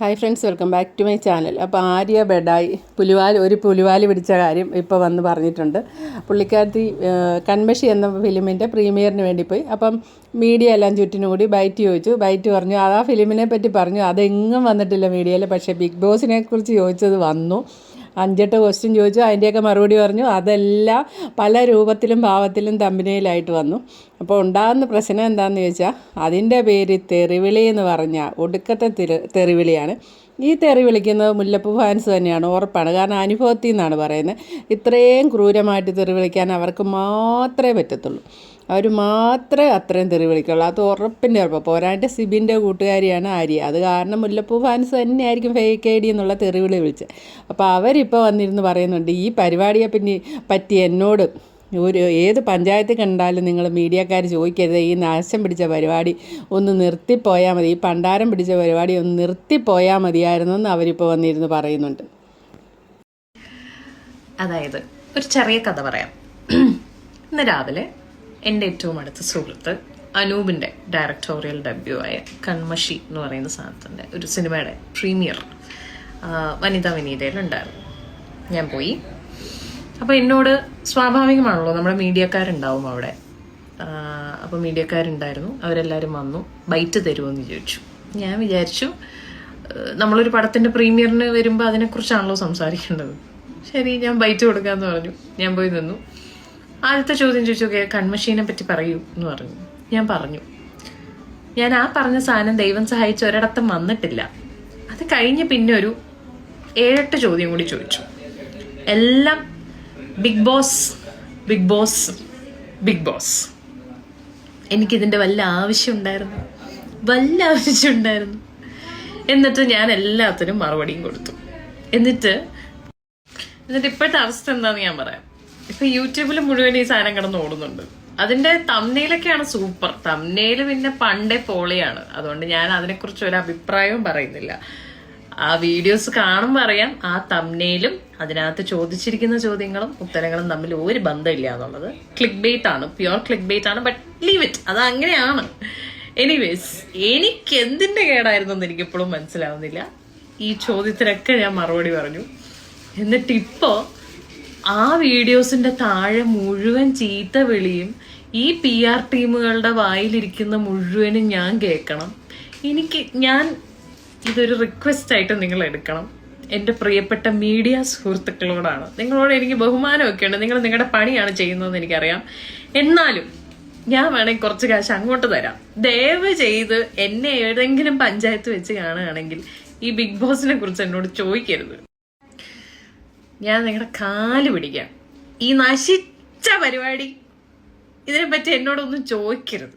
Hi friends welcome back to my channel അപ്പോൾ ആര്യ ബെഡായി പുലിവാൽ ഒരു പുലിവാൽ പിടിച്ച കാര്യം ഇപ്പോൾ വന്ന് പറഞ്ഞിട്ടുണ്ട്. പുള്ളിക്കാരത്തി കൺമഷി എന്ന ഫിലിമിന്റെ പ്രീമിയറിന് വേണ്ടി പോയി. അപ്പം മീഡിയ എല്ലാം ചുറ്റിനും കൂടി ബൈറ്റ് ചോദിച്ചു. ബൈറ്റ് പറഞ്ഞു ആ ഫിലിമിനെ പറ്റി പറഞ്ഞു. അതെങ്ങും വന്നിട്ടില്ല മീഡിയയിൽ പക്ഷേ ബിഗ് ബോസിനെ കുറിച്ച് ചോദിച്ചത് വന്നു. അഞ്ചെട്ട് ക്വസ്റ്റ്യൻ ചോദിച്ചു. അതിന്റെയൊക്കെ മറുപടി പറഞ്ഞു. അതെല്ലാം പല രൂപത്തിലും ഭാവത്തിലും തമ്പനയിലായിട്ട് വന്നു. അപ്പോൾ ഉണ്ടാകുന്ന പ്രശ്നം എന്താണെന്ന് ചോദിച്ചാൽ അതിന്റെ പേര് തെറിവിളി എന്ന് പറഞ്ഞാൽ ഒടുക്കത്തെ തെറി തെറിവിളിയാണ്. ഈ തെറി വിളിക്കുന്നത് മുല്ലപ്പൂ ഫാൻസ് തന്നെയാണ്. ഉറപ്പാണ്. കാരണം അനുഭവത്തിൽ നിന്നാണ് പറയുന്നത്. ഇത്രയും ക്രൂരമായിട്ട് തെറി വിളിക്കാൻ അവർക്ക് മാത്രമേ പറ്റത്തുള്ളൂ. അവർ മാത്രമേ അത്രയും തെറി വിളിക്കുള്ളൂ അത് ഉറപ്പിന്റെ ഉറപ്പ്. പോരാണ്ട് സിബിന്റെ കൂട്ടുകാരിയാണ് ആര്യ. അത് കാരണം മുല്ലപ്പൂ ഫാൻസ് തന്നെയായിരിക്കും ഫേക്ക് ഐ ഡി എന്നുള്ള തെറിവിളി വിളിച്ചത്. അപ്പോൾ അവരിപ്പോൾ വന്നിരുന്ന് പറയുന്നുണ്ട് ഈ പരിപാടിയെ പിന്നെ പറ്റി എന്നോട് ഒരു ഏത് പഞ്ചായത്തിൽ കണ്ടാലും നിങ്ങൾ മീഡിയക്കാർ ചോദിക്കരുത്. ഈ നാശം പിടിച്ച പരിപാടി ഒന്ന് നിർത്തിപ്പോയാൽ മതി. ഈ പണ്ടാരം പിടിച്ച പരിപാടി ഒന്ന് നിർത്തിപ്പോയാൽ മതിയായിരുന്നു എന്ന് അവരിപ്പോൾ വന്നിരുന്ന് പറയുന്നുണ്ട്. അതായത് ഒരു ചെറിയ കഥ പറയാം. ഇന്ന് രാവിലെ എന്റെ ഏറ്റവും അടുത്ത സുഹൃത്ത് അനൂപിന്റെ ഡയറക്ടോറിയൽ ഡെബ്യൂ ആയ കൺമഷി എന്ന് പറയുന്ന സാധനത്തിന്റെ ഒരു സിനിമയുടെ പ്രീമിയർ വനിതാ വിനീതയിലുണ്ടായിരുന്നു. ഞാൻ പോയി. അപ്പോൾ എന്നോട് സ്വാഭാവികമാണല്ലോ നമ്മുടെ മീഡിയക്കാരുണ്ടാവും അവിടെ. അപ്പോൾ മീഡിയക്കാരുണ്ടായിരുന്നു അവരെല്ലാവരും വന്നു ബൈറ്റ് തരുമോ ചോദിച്ചു. ഞാൻ വിചാരിച്ചു നമ്മളൊരു പടത്തിന്റെ പ്രീമിയറിന് വരുമ്പോൾ അതിനെക്കുറിച്ചാണല്ലോ സംസാരിക്കേണ്ടത്. ശരി ഞാൻ ബൈറ്റ് കൊടുക്കാമെന്ന് പറഞ്ഞു. ഞാൻ പോയി നിന്നു. ആദ്യത്തെ ചോദ്യം ചോദിച്ചു കൺമഷീനെ പറ്റി പറയൂ എന്ന് പറഞ്ഞു. ഞാൻ പറഞ്ഞു. ഞാൻ ആ പറഞ്ഞ സാധനം ദൈവം സഹായിച്ച് ഒരിടത്തും വന്നിട്ടില്ല. അത് കഴിഞ്ഞ് പിന്നെ ഒരു ഏഴെട്ട് ചോദ്യം കൂടി ചോദിച്ചു. എല്ലാം Big Boss Big Boss Big Boss. എനിക്കിതിന്റെ വല്ല ആവശ്യമുണ്ടായിരുന്നു വല്ല ആവശ്യമുണ്ടായിരുന്നു എന്നിട്ട് ഞാൻ എല്ലാത്തിനും മറുപടിയും കൊടുത്തു. എന്നിട്ട് എന്നിട്ട് ഇപ്പോഴത്തെ അവസ്ഥ എന്താണെന്ന് ഞാൻ പറയാം. ഇപ്പൊ യൂട്യൂബിൽ മുഴുവൻ ഈ സാധനം കിടന്ന് ഓടുന്നുണ്ട്. അതിന്റെ തമ്നയിലൊക്കെയാണ് സൂപ്പർ തമ്നയിൽ പിന്നെ പണ്ടേ പോളിയാണ്. അതുകൊണ്ട് ഞാൻ അതിനെക്കുറിച്ച് ഒരു അഭിപ്രായവും പറയുന്നില്ല. ആ വീഡിയോസ് കാണുമ്പോൾ അറിയാം ആ തമ്നയിലും അതിനകത്ത് ചോദിച്ചിരിക്കുന്ന ചോദ്യങ്ങളും ഉത്തരങ്ങളും തമ്മിൽ ഒരു ബന്ധമില്ല എന്നുള്ളത്. ക്ലിക്ക് ബേറ്റ് ആണ്. പ്യുവർ ക്ലിക്ക് ബേറ്റ് ആണ്. ബട്ട് ലീവ് ഇറ്റ് അത് അങ്ങനെയാണ്. എനിവേസ് എനിക്ക് എന്തിന്റെ കേടായിരുന്നു എന്ന് എനിക്കിപ്പോഴും മനസ്സിലാവുന്നില്ല. ഈ ചോദ്യത്തിനൊക്കെ ഞാൻ മറുപടി പറഞ്ഞു. എന്നിട്ട് ഇപ്പോ ആ വീഡിയോസിന്റെ താഴെ മുഴുവൻ ചീത്ത വിളിയും ഈ പി ആർ ടീമുകളുടെ വായിലിരിക്കുന്ന മുഴുവനും ഞാൻ കേൾക്കണം. എനിക്ക് ഞാൻ ഇതൊരു റിക്വസ്റ്റ് ആയിട്ട് നിങ്ങൾ എടുക്കണം. എന്റെ പ്രിയപ്പെട്ട മീഡിയ സുഹൃത്തുക്കളോടാണ്. നിങ്ങളോട് എനിക്ക് ബഹുമാനമൊക്കെ ഉണ്ട് നിങ്ങൾ നിങ്ങളുടെ പണിയാണ് ചെയ്യുന്നതെന്ന് എനിക്കറിയാം. എന്നാലും ഞാൻ വേണമെങ്കിൽ കുറച്ച് കാശ് അങ്ങോട്ട് തരാം. ദയവ് ചെയ്ത് എന്നെ ഏതെങ്കിലും പഞ്ചായത്ത് വെച്ച് കാണുകയാണെങ്കിൽ ഈ ബിഗ് ബോസിനെ കുറിച്ച് എന്നോട് ചോദിക്കരുത്. ഞാൻ നിങ്ങളുടെ കാൽ പിടിക്കാം. ഈ നശിച്ച പരിപാടി. ഇതിനെപ്പറ്റി എന്നോടൊന്നും ചോദിക്കരുത്.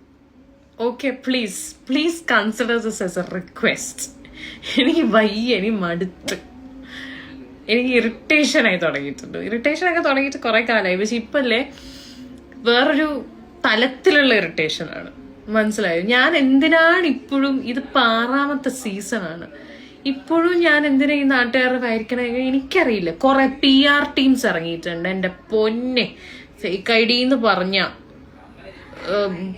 Okay please please consider this as a request എനിക്ക് വയ്യ എനി മടുത്ത്. എനിക്ക് ഇറിറ്റേഷൻ ആയി തുടങ്ങിയിട്ടുണ്ട്. ഇറിറ്റേഷൻ ഒക്കെ തുടങ്ങിയിട്ട് കുറെ കാലമായി പക്ഷെ ഇപ്പല്ലേ വേറൊരു തലത്തിലുള്ള ഇറിറ്റേഷൻ ആണ്. മനസ്സിലായോ? ഞാൻ എന്തിനാണ് ഇപ്പോഴും ഇത് ആറാമത്തെ സീസണാണ് ഇപ്പോഴും ഞാൻ എന്തിനാ ഈ നാട്ടുകാരുടെ വായിരിക്കണേ എനിക്കറിയില്ല. കുറെ പി ആർ ടീംസ് ഇറങ്ങിയിട്ടുണ്ട്. എന്റെ പൊന്നെ. ഫേക്ക് ഐ ഡി എന്ന് പറഞ്ഞ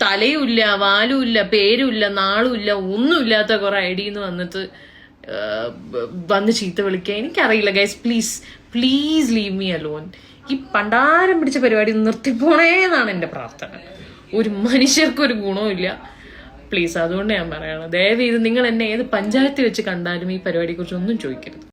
തലയുമില്ല വാലുമില്ല പേരുമില്ല നാളുമില്ല ഒന്നുമില്ലാത്ത കുറെ ഐ ഡി എന്ന് വന്നിട്ട് വന്ന് ചീത്ത വിളിക്കുക എനിക്കറിയില്ല guys please please leave me alone ഈ പണ്ടാരം പിടിച്ച പരിപാടി നിർത്തിപ്പോണേന്നാണ് എന്റെ പ്രാർത്ഥന. ഒരു മനുഷ്യർക്കൊരു ഗുണവും ഗുണവുമില്ല. പ്ലീസ് അതുകൊണ്ട് ഞാൻ പറയണം. ദയവ് ഇത് നിങ്ങൾ എന്നെ ഏത് പഞ്ചായത്തിൽ വെച്ച് കണ്ടാലും ഈ പരിപാടിയെക്കുറിച്ച് ഒന്നും ചോദിക്കരുത്.